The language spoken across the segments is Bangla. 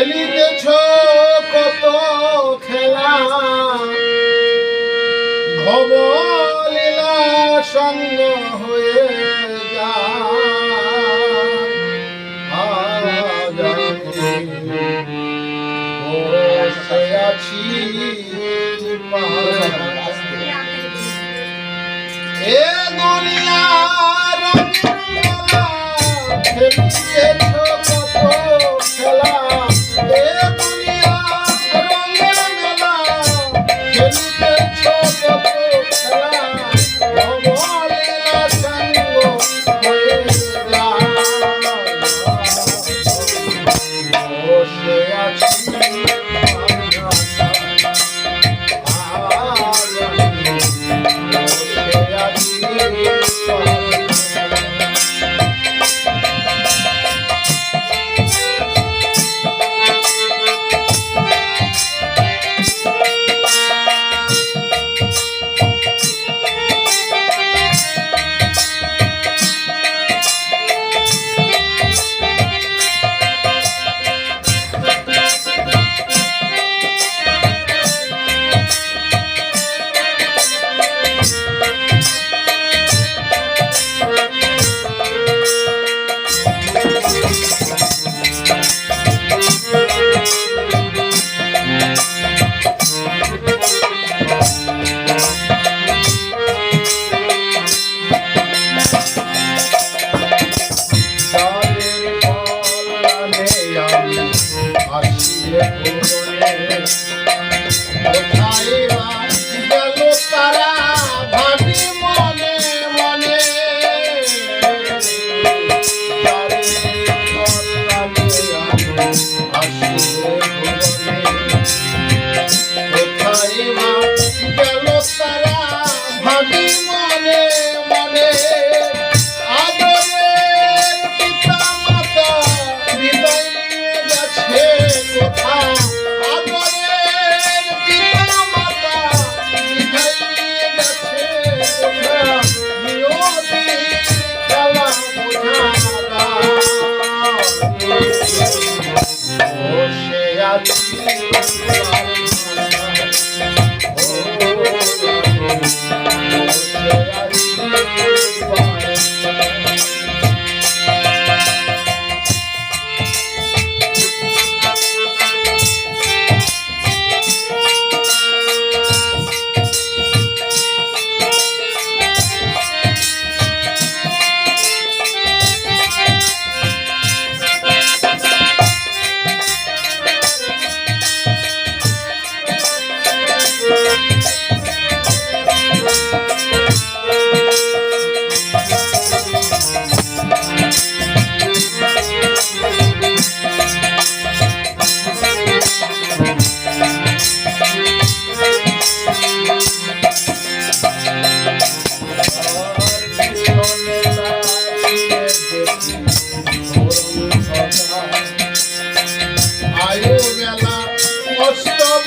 খেলিতেছ কত খেলা। ভবলীলা সঙ্গ হয়ে আছি পাহাড় এ কোথায় Thank you.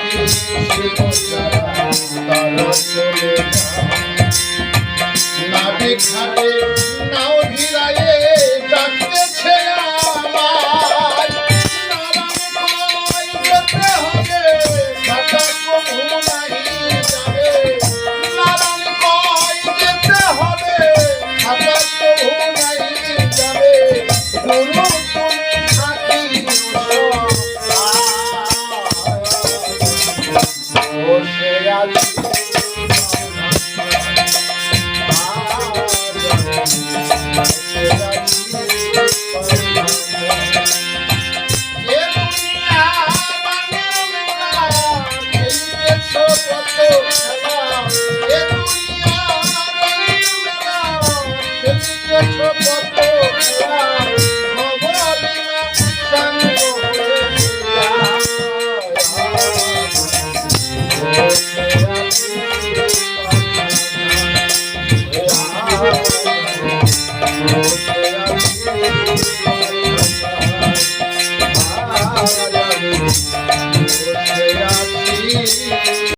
সঙ্গের সাথী শিব যারা তারা চলে যায় নাবি খাটে নাও